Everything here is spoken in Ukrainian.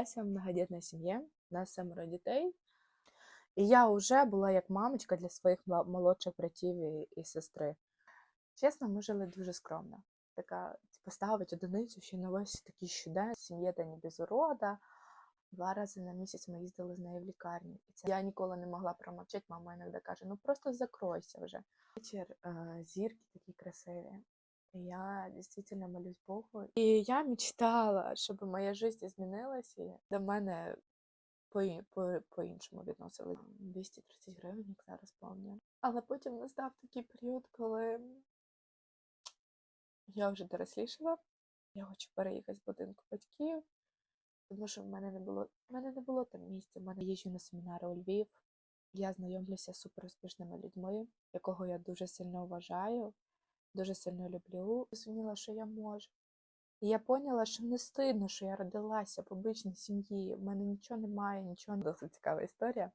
родилася в многодітній сім'ї, у нас семеро дітей. І я вже була як мамочка для своїх молодших братів і, сестри. Чесно, ми жили дуже скромно. Така поставить одиницю ще на весь такий щодень. Сім'я та без урода. Два рази на місяць ми їздили з нею в лікарню. І це я ніколи не могла промовчати. Мама іноді каже: ну просто закройся вже. Вечір е, зірки такі красиві. Я дійсно молюсь Богу. І я мечтала, щоб моя життя змінилася. До мене по- по- по-іншому відносили 230 гривень, як зараз пам'ятаю. Але потім настав такий період, коли я вже дорослішала. Я хочу переїхати з будинку батьків, тому що в мене не було, в мене не було там місця. В мене їжджу на семінари у Львів. Я знайомлюся з суперуспішними людьми, якого я дуже сильно вважаю, дуже сильно люблю. Зрозуміла, що я можу. І я поняла, що не стидно, що я родилася в обичній сім'ї. В мене нічого немає, нічого досить цікава історія.